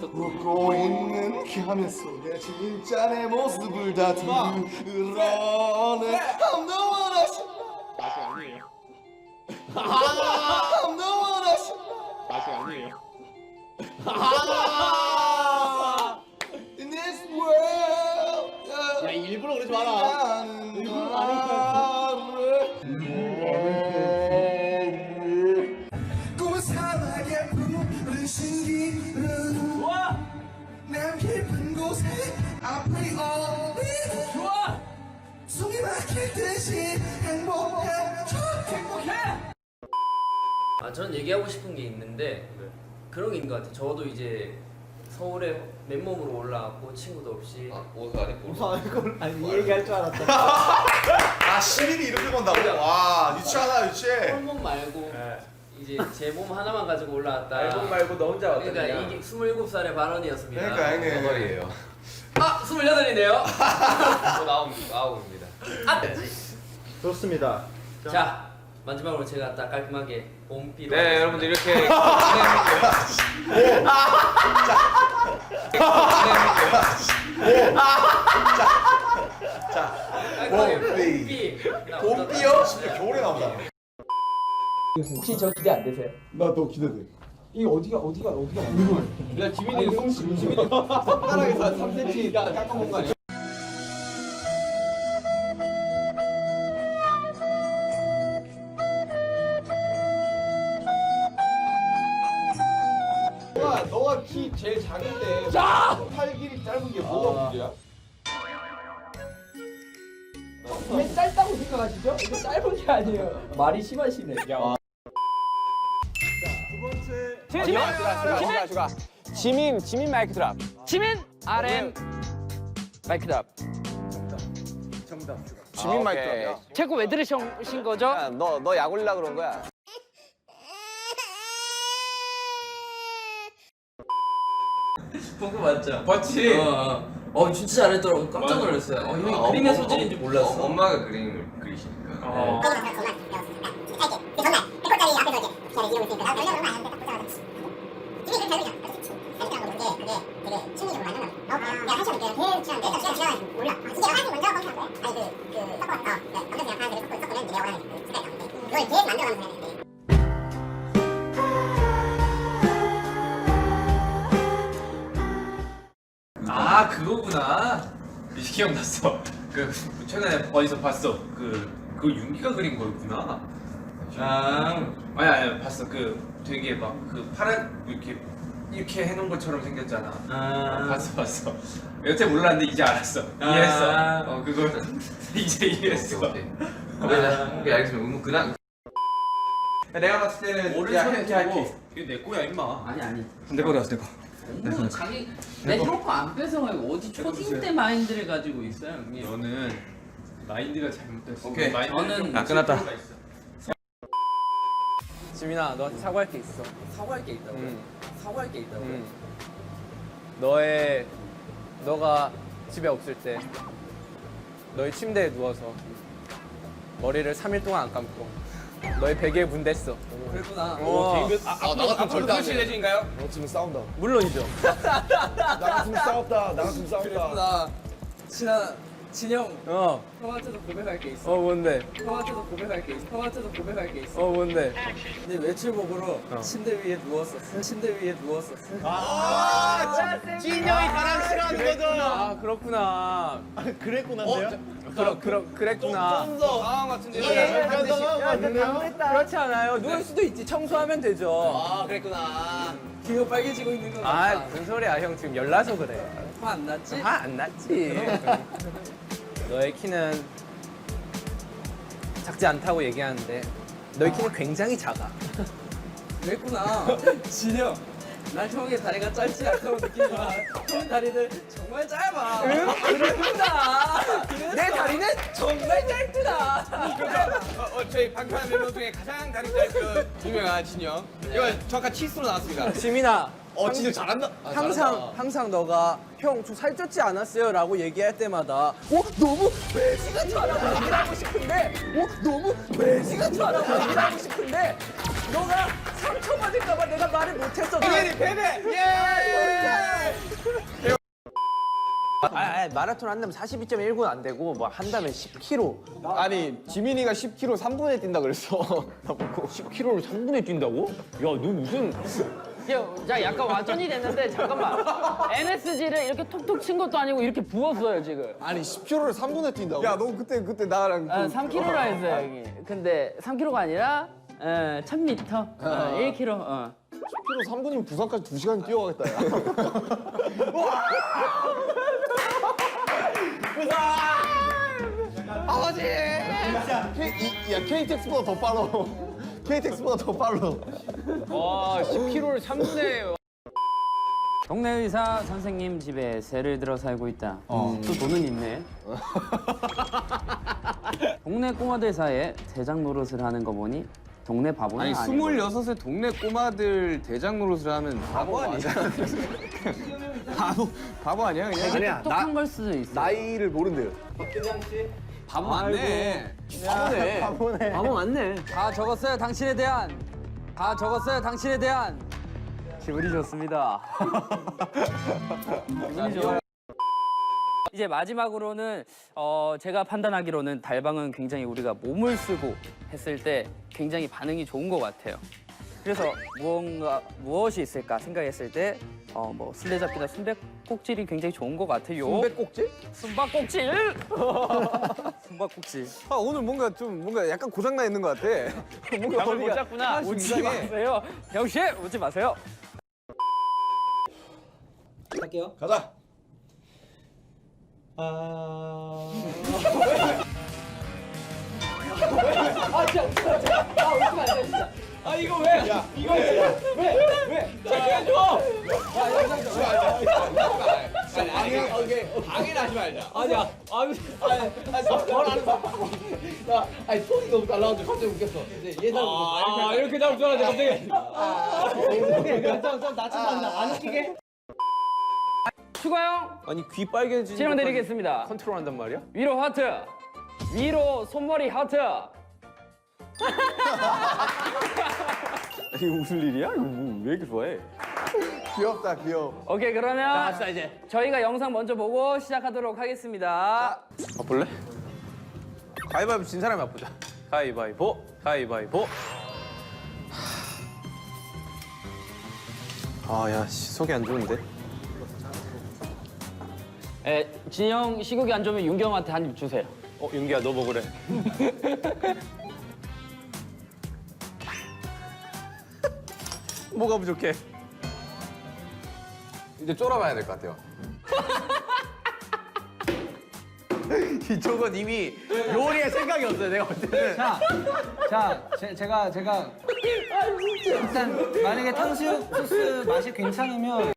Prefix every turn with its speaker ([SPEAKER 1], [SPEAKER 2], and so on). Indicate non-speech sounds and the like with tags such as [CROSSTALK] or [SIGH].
[SPEAKER 1] 웃고 있는 가면 속에 진짜 내 모습을 다 드러내 I'm the one I should
[SPEAKER 2] 아직 아니에요. [LAUGHS]
[SPEAKER 1] I'm the one I should
[SPEAKER 2] 아직 아니에요. [LAUGHS]
[SPEAKER 1] In this world
[SPEAKER 2] 야 일부러 그러지 마라.
[SPEAKER 1] 꿈은 사막의 신기루 난 깊은 곳에 pray all 좋아. 숨이 막힐 듯이 행복해. 행복해.
[SPEAKER 3] 아, 전 얘기하고 싶은 게 있는데 그런 게 있는 것 같아요. 저도 이제 서울에 맨몸으로 올라왔고 친구도 없이.
[SPEAKER 4] 옷안 입고.
[SPEAKER 5] 아니 이 얘기할 줄 알았다.
[SPEAKER 1] 아 시민이 이렇게 건다고? 와 유치하다 유치해.
[SPEAKER 3] 홀몸 말고 이제 제 몸 하나만 가지고 올라왔다.
[SPEAKER 5] 앨범 말고 너 혼자 왔다.
[SPEAKER 3] 그러니까 이게 27살의 발언이었습니다.
[SPEAKER 1] 그러니까 형님
[SPEAKER 4] 머리예요.
[SPEAKER 3] 아, 28이네요.
[SPEAKER 4] 또 나옵 나옵니다.
[SPEAKER 3] 아!
[SPEAKER 5] 좋습니다.
[SPEAKER 3] 자, 마지막으로 제가 딱 깔끔하게 봄비로
[SPEAKER 4] 네 여러분들 이렇게
[SPEAKER 3] 깔끔하게
[SPEAKER 1] 봄비.
[SPEAKER 3] 봄비.
[SPEAKER 1] 봄비요? 진짜 겨울에 나오잖아
[SPEAKER 3] 혹시 저 기대 안 되세요?
[SPEAKER 1] 나 너 기대돼
[SPEAKER 5] 이 어디가 어디가 어디가
[SPEAKER 2] 야 지민이 손 지민이 손가락에서 한 3cm 깎은 공간이. 너가 너가 키 제일 작은데 팔 길이 짧은 게 뭐가 문제야?
[SPEAKER 3] 왜 짧다고 생각하시죠? 이거 짧은 게 아니에요. 말이 심하시네.
[SPEAKER 2] 지민 지민 지민 지민 마이크 드랍.
[SPEAKER 6] 지민 RM 마이크 드랍.
[SPEAKER 2] 지민 마이크 드랍이야.
[SPEAKER 6] 제거 왜 들으신 거죠?
[SPEAKER 2] 너너 약올라 그런 거야.
[SPEAKER 3] 본거 맞죠?
[SPEAKER 4] 맞지?
[SPEAKER 3] 어, 어. 어, 진짜 잘했더라고. 깜짝 놀랐어요. 어, 형이 그림의 소질인지 몰랐어.
[SPEAKER 4] 엄마가 그림을 그리시니까.
[SPEAKER 3] 어.
[SPEAKER 7] 아 그거구나. 기억났어. 그 최근에 어디서 봤어? 그 그거 윤기가 그린 거였구나. 아. 아니 아니 봤어. 그 되게 막 그 파란 이렇게 이렇게 해놓은 것처럼 생겼잖아
[SPEAKER 3] 아.
[SPEAKER 7] 어, 봤어 봤어 여태 몰랐는데 이제 알았어
[SPEAKER 3] 아.
[SPEAKER 7] 이해했어 어 그거 [LAUGHS] 이제 이해했어
[SPEAKER 4] 오케이. 오케이 오케이 알겠습니다. 음, 그날
[SPEAKER 2] 내가 봤을 때는
[SPEAKER 7] 오른손에 두고 이게 내 거야 임마
[SPEAKER 3] 아니 아니.
[SPEAKER 5] 내 거다 내 거.
[SPEAKER 3] 너무 자기 내 형 거 안 뺏어가고 어디 초딩 때 마인드를 가지고 있어요 형님.
[SPEAKER 7] 너는 마인드가 잘못됐어
[SPEAKER 4] 오케이.
[SPEAKER 7] 마인드는
[SPEAKER 3] 저는-
[SPEAKER 7] 아
[SPEAKER 5] 끝났다.
[SPEAKER 7] 있어.
[SPEAKER 6] 지민아 너한테 사과할 게 있어.
[SPEAKER 3] 사과할 게 있다고.
[SPEAKER 6] 음.
[SPEAKER 3] 사과할 게 있다고.
[SPEAKER 6] 음. 너의 너가 집에 없을 때 너의 침대에 누워서 머리를 3일 동안 안 감고 너의 베개에 문 댔어.
[SPEAKER 3] 그랬구나.
[SPEAKER 6] 어,
[SPEAKER 2] 아나 같은 절대 안 돼.
[SPEAKER 5] 너 지금 싸운다.
[SPEAKER 6] 물론이죠. [LAUGHS]
[SPEAKER 5] 나 같으면 싸웠다. 나 같으면 싸웠다.
[SPEAKER 3] 그랬구나. 진아 진영
[SPEAKER 6] 어,
[SPEAKER 3] 형한테도 고백할 게 있어.
[SPEAKER 6] 어 뭔데?
[SPEAKER 3] 형한테도 고백할 게 있어. 형한테도 고백할 게 있어.
[SPEAKER 6] 어 뭔데?
[SPEAKER 3] 근데 외출복으로 침대 위에 누웠었어. 침대 위에 누웠었어.
[SPEAKER 2] 진영이 가랑 싫어하는 거죠.
[SPEAKER 6] 아 그렇구나.
[SPEAKER 5] 그랬구나인데요?
[SPEAKER 6] 그러, 그러, 그랬구나.
[SPEAKER 2] 상황 같은데.
[SPEAKER 6] 그렇지 않아요. 누울 수도 있지. 청소하면 되죠.
[SPEAKER 2] 아 그랬구나.
[SPEAKER 3] 귀가 빨개지고 있는 거
[SPEAKER 6] 아. 무슨 소리야 형 지금 열나서 그래.
[SPEAKER 3] 화 안 났지?
[SPEAKER 6] 화 안 났지. [LAUGHS] 너의 키는 작지 않다고 얘기하는데 너의 키는 굉장히 작아. [LAUGHS]
[SPEAKER 3] 그랬구나. 진영. 난 형의 다리가 짧지 않다고 느끼지만 형 다리는 정말 짧아. 그랬구나.
[SPEAKER 6] 내 다리는
[SPEAKER 3] 정말 짧구나.
[SPEAKER 2] 어, 어, 저희 방탄 멤버 중에 가장 다리 짧은 유명한 진영. 이거 정확한 치수로 나왔습니다.
[SPEAKER 6] 지민아.
[SPEAKER 2] 어 진영 잘한다. 아,
[SPEAKER 6] 항상
[SPEAKER 2] 잘한다.
[SPEAKER 6] 항상 너가 형 저 살쪘지 않았어요라고 얘기할 때마다 어 너무 돼지 같아라고 얘기를 하고 싶은데 어 너무 돼지 같아라고 얘기를 하고 싶은데 너가 상처 받을까봐 내가 말을 못했어.
[SPEAKER 2] 베베 베베 예.
[SPEAKER 6] 아니 마라톤 한다면 42.19는 안 되고 뭐 한다면 10km.
[SPEAKER 8] 아니 지민이가 10km 3분에 뛴다 그랬어. 나 보고.
[SPEAKER 6] 10km를 3분에 뛴다고? 야, 너 무슨
[SPEAKER 3] 야, 자 약간 완전히 됐는데 잠깐만. NSG를 이렇게 톡톡 친 것도 아니고 이렇게 부었어요 지금.
[SPEAKER 1] 아니 10km를 3분에 뛴다고?
[SPEAKER 8] 야 너 그때 그때 나랑
[SPEAKER 3] 아, 3kg라 했어요 형이. 근데 3kg가 아니라 어, 1000m, 어, 1kg. 어.
[SPEAKER 1] 10km 3분이면 부산까지 2시간 뛰어가겠다 야. [LAUGHS] 아버지! K, 이, 야 KTX보다 더 빠르 [LAUGHS] KTX보다 더 빠르
[SPEAKER 6] 와, 10km를 3분에
[SPEAKER 3] 동네 의사 선생님 집에 새를 들어 살고 있다. 또 돈은 있네. [LAUGHS] 동네 꼬마들 사이에 대장 노릇을 하는 거 보니 동네 바보는
[SPEAKER 8] 아니
[SPEAKER 3] 아니 고.
[SPEAKER 8] 26의 동네 꼬마들 대장 노릇을 하면 바보 아니야? [LAUGHS] 바보 바보 아니야 그냥?
[SPEAKER 2] 아니야,
[SPEAKER 3] 똑똑한 걸 수도 있어.
[SPEAKER 2] 나이를 모른대요.
[SPEAKER 8] 바보 맞네.
[SPEAKER 2] 바보네.
[SPEAKER 3] 바보 맞네. 다 적었어요 당신에 대한. 다 적었어요 당신에 대한. 기분이 좋습니다. [LAUGHS] 기분이 좋아요. 이제 마지막으로는 어, 제가 판단하기로는 달방은 굉장히 우리가 몸을 쓰고 했을 때 굉장히 반응이 좋은 것 같아요. 그래서 무언가 무엇이 있을까 생각했을 때 어, 뭐 술래잡기나 숨바꼭질이 굉장히 좋은 것 같아요.
[SPEAKER 8] 숨배꼭지?
[SPEAKER 3] 숨바꼭질? 숨바꼭질.
[SPEAKER 8] 아 오늘 뭔가 좀 뭔가 약간 고장 나 있는 것 같아. [LAUGHS] 뭔가
[SPEAKER 3] 못
[SPEAKER 8] 어디가
[SPEAKER 3] 잤구나.
[SPEAKER 8] 하나씩
[SPEAKER 3] 웃지
[SPEAKER 8] 이상해.
[SPEAKER 3] 마세요. 역시 웃지 마세요.
[SPEAKER 1] 가자
[SPEAKER 8] 방해하지 말자.
[SPEAKER 3] 아니야. 아니,
[SPEAKER 8] 아니 톤이 너무 달라가지고 갑자기 웃겼어. 이제 예상
[SPEAKER 3] 아, 이렇게 잡을 줄 알았는데 갑자기. 추가형
[SPEAKER 8] 아니 귀 빨개지는
[SPEAKER 3] 진행 드리겠습니다.
[SPEAKER 6] 컨트롤한단 말이야?
[SPEAKER 3] 위로 하트. 위로 손머리 하트. [LAUGHS]
[SPEAKER 8] 이거 무슨 일이야? 이거 뭐, 왜 이렇게 좋아해?
[SPEAKER 1] 귀엽다 귀여워
[SPEAKER 3] 오케이 그러면
[SPEAKER 6] 갑시다, 이제.
[SPEAKER 3] 저희가 영상 먼저 보고 시작하도록 하겠습니다.
[SPEAKER 6] 아, 볼래? 가위바위보 진 사람이 아프자. 가위바위보, 가위바위보. 아, 야, 씨, 속이 안 좋은데?
[SPEAKER 3] 에, 진영 시국이 안 좋으면 윤경한테 한 입 주세요.
[SPEAKER 6] 어, 윤기야, 너 먹으래. [LAUGHS] 뭐가 부족해?
[SPEAKER 8] 이제 쫄아봐야 될 것 같아요. [LAUGHS]
[SPEAKER 6] 이쪽은 이미 요리에 생각이 없어요, 내가 볼 때는.
[SPEAKER 5] 자, 자, 제, 제가 제가 일단 만약에 탕수육 소스 맛이 괜찮으면